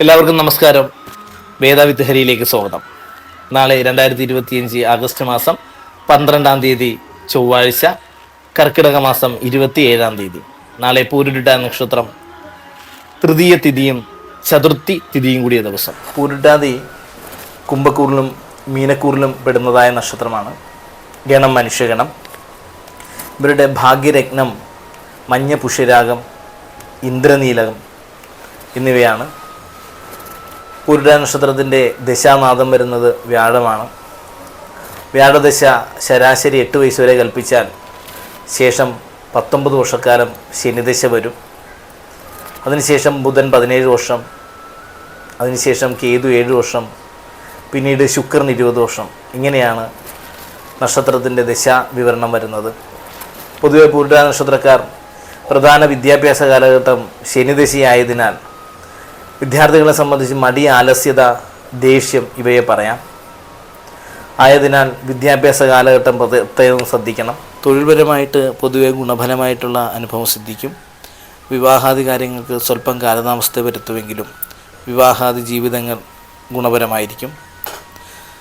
എല്ലാവർക്കും നമസ്കാരം. വേദാവിത്ത് ഹരിയിലേക്ക് സ്വാഗതം. നാളെ രണ്ടായിരത്തി ഇരുപത്തിയഞ്ച് ആഗസ്റ്റ് മാസം പന്ത്രണ്ടാം തീയതി ചൊവ്വാഴ്ച കർക്കിടക മാസം ഇരുപത്തിയേഴാം തീയതി. നാളെ പൂരുരുട്ട നക്ഷത്രം തൃതീയ തിഥിയും ചതുർത്ഥി തിഥിയും കൂടിയ ദിവസം. പൂരുട്ടാതി കുംഭക്കൂറിലും മീനക്കൂറിലും പെടുന്നതായ നക്ഷത്രമാണ്. ഗണം മനുഷ്യഗണം. ഇവരുടെ ഭാഗ്യരത്നം മഞ്ഞ പുഷ്യരാഗം ഇന്ദ്രനീലകം എന്നിവയാണ്. പുരുട നക്ഷത്രത്തിന്റെ ദശാനാഥം വരുന്നത് വ്യാഴമാണ്. വ്യാഴദശ ശരാശരി എട്ട് വയസ്സ് വരെ കൽപ്പിച്ചാൽ ശേഷം പത്തൊമ്പത് വർഷക്കാലം ശനിദശ വരും. അതിനുശേഷം ബുധൻ പതിനേഴ് വർഷം അതിനുശേഷം കേതു ഏഴ് വർഷം പിന്നീട് ശുക്രൻ ഇരുപത് വർഷം. ഇങ്ങനെയാണ് നക്ഷത്രത്തിന്റെ ദശാ വിവരണം വരുന്നത്. പൊതുവെ പൂർണ നക്ഷത്രക്കാർ പ്രധാന വിദ്യാഭ്യാസ കാലഘട്ടം ശനിദശയായതിനാൽ വിദ്യാർത്ഥികളെ സംബന്ധിച്ച് മടി ആലസ്യത ദേഷ്യം ഇവയെ പറയാം. ആയതിനാൽ വിദ്യാഭ്യാസ കാലഘട്ടം പ്രത്യേകം ശ്രദ്ധിക്കണം. തൊഴിൽപരമായിട്ട് പൊതുവെ ഗുണഫലമായിട്ടുള്ള അനുഭവം സിദ്ധിക്കും. വിവാഹാദി കാര്യങ്ങൾക്ക് സ്വല്പം കാലതാമസത്തെ വരുത്തുമെങ്കിലും വിവാഹാദി ജീവിതങ്ങൾ ഗുണപരമായിരിക്കും.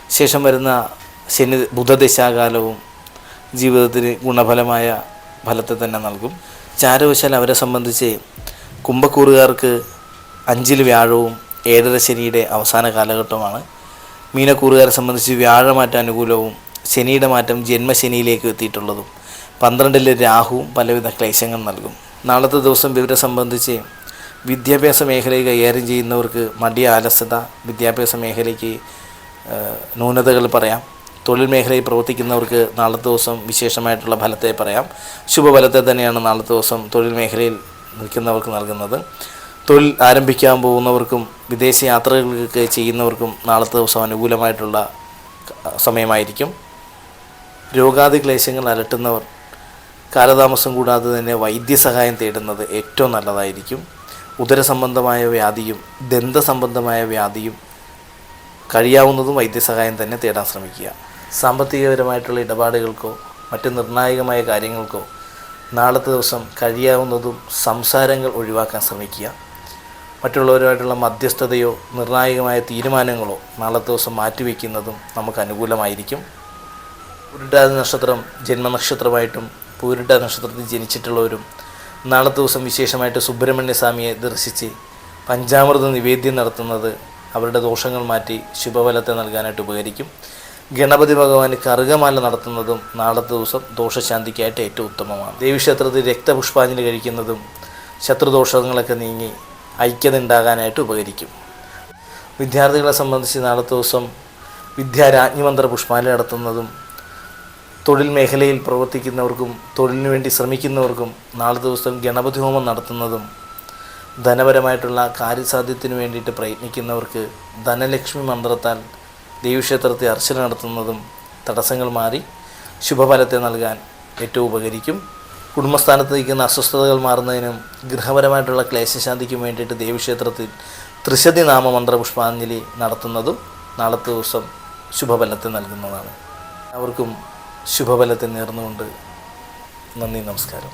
ശേഷം വരുന്ന ശനി ബുധദശാകാലവും ജീവിതത്തിന് ഗുണഫലമായ ഫലത്തെ തന്നെ നൽകും. ചാരവശാൽ അവരെ സംബന്ധിച്ച് കുംഭക്കൂറുകാർക്ക് അഞ്ചിൽ വ്യാഴവും ഏഴര ശനിയുടെ അവസാന കാലഘട്ടമാണ്. മീനക്കൂറുകാരെ സംബന്ധിച്ച് വ്യാഴമാറ്റ അനുകൂലവും ശനിയുടെ മാറ്റം ജന്മശനിയിലേക്ക് എത്തിയിട്ടുള്ളതും പന്ത്രണ്ടിലെ രാഹുവും പലവിധ ക്ലേശങ്ങൾ നൽകും. നാളത്തെ ദിവസം ഇവരെ സംബന്ധിച്ച് വിദ്യാഭ്യാസ മേഖലയിൽ കൈകാര്യം ചെയ്യുന്നവർക്ക് മടിയ ആലസ്യത വിദ്യാഭ്യാസ മേഖലയ്ക്ക് ന്യൂനതകൾ പറയാം. തൊഴിൽ മേഖലയിൽ പ്രവർത്തിക്കുന്നവർക്ക് നാളത്തെ ദിവസം വിശേഷമായിട്ടുള്ള ഫലത്തെ പറയാം. ശുഭഫലത്തെ തന്നെയാണ് നാളത്തെ ദിവസം തൊഴിൽ മേഖലയിൽ നിൽക്കുന്നവർക്ക് നൽകുന്നത്. തൊഴിൽ ആരംഭിക്കാൻ പോകുന്നവർക്കും വിദേശ യാത്രകളൊക്കെ ചെയ്യുന്നവർക്കും നാളത്തെ ദിവസം അനുകൂലമായിട്ടുള്ള സമയമായിരിക്കും. രോഗാദി ക്ലേശങ്ങൾ അലട്ടുന്നവർ കാലതാമസം കൂടാതെ തന്നെ വൈദ്യസഹായം തേടുന്നത് ഏറ്റവും നല്ലതായിരിക്കും. ഉദരസംബന്ധമായ വ്യാധിയും ദന്തസംബന്ധമായ വ്യാധിയും കഴിയാവുന്നതും വൈദ്യസഹായം തന്നെ തേടാൻ ശ്രമിക്കുക. സാമ്പത്തികപരമായിട്ടുള്ള ഇടപാടുകൾക്കോ മറ്റ് നിർണായകമായ കാര്യങ്ങൾക്കോ നാളത്തെ ദിവസം കഴിയാവുന്നതും സംസാരങ്ങൾ ഒഴിവാക്കാൻ ശ്രമിക്കുക. മറ്റുള്ളവരുമായിട്ടുള്ള മധ്യസ്ഥതയോ നിർണായകമായ തീരുമാനങ്ങളോ നാളത്തെ ദിവസം മാറ്റിവെക്കുന്നതും നമുക്ക് അനുകൂലമായിരിക്കും. പൂരിട്ടാതി നക്ഷത്രം ജന്മനക്ഷത്രമായിട്ടും പൂരിട്ട നക്ഷത്രത്തിൽ ജനിച്ചിട്ടുള്ളവരും നാളത്തെ ദിവസം വിശേഷമായിട്ട് സുബ്രഹ്മണ്യ സ്വാമിയെ ദർശിച്ച് പഞ്ചാമൃത നിവേദ്യം നടത്തുന്നത് അവരുടെ ദോഷങ്ങൾ മാറ്റി ശുഭഫലത്തെ നൽകാനായിട്ട് ഉപകരിക്കും. ഗണപതി ഭഗവാന് കറുകമാല നടത്തുന്നതും നാളത്തെ ദിവസം ദോഷശാന്തിക്കായിട്ട് ഏറ്റവും ഉത്തമമാണ്. ദേവീക്ഷേത്രത്തിൽ രക്തപുഷ്പാഞ്ജലി കഴിക്കുന്നതും ശത്രുദോഷങ്ങളൊക്കെ നീങ്ങി ഐക്യത ഉണ്ടാകാനായിട്ട് ഉപകരിക്കും. വിദ്യാർത്ഥികളെ സംബന്ധിച്ച് നാളത്തെ ദിവസം വിദ്യാരാജ്ഞിമന്ത്ര പുഷ്പാല നടത്തുന്നതും തൊഴിൽ മേഖലയിൽ പ്രവർത്തിക്കുന്നവർക്കും തൊഴിലിനു വേണ്ടി ശ്രമിക്കുന്നവർക്കും നാളെ ദിവസം ഗണപതി ഹോമം നടത്തുന്നതും ധനപരമായിട്ടുള്ള കാര്യസാധ്യത്തിന് വേണ്ടിയിട്ട് പ്രയത്നിക്കുന്നവർക്ക് ധനലക്ഷ്മി മന്ത്രത്താൽ ദേവീക്ഷേത്രത്തെ അർച്ചന നടത്തുന്നതും തടസ്സങ്ങൾ മാറി ശുഭഫലത്തെ നൽകാൻ ഏറ്റവും ഉപകരിക്കും. കുടുംബസ്ഥാനത്ത് നിൽക്കുന്ന അസ്വസ്ഥതകൾ മാറുന്നതിനും ഗൃഹപരമായിട്ടുള്ള ക്ലേശശാന്തിക്കും വേണ്ടിയിട്ട് ദേവീക്ഷേത്രത്തിൽ ത്രിശതി നാമമന്ത്ര പുഷ്പാഞ്ജലി നടത്തുന്നതും നാളത്തെ ദിവസം ശുഭഫലത്തെ നൽകുന്നതാണ്. എല്ലാവർക്കും ശുഭഫലത്തെ നേർന്നുകൊണ്ട് നന്ദി നമസ്കാരം.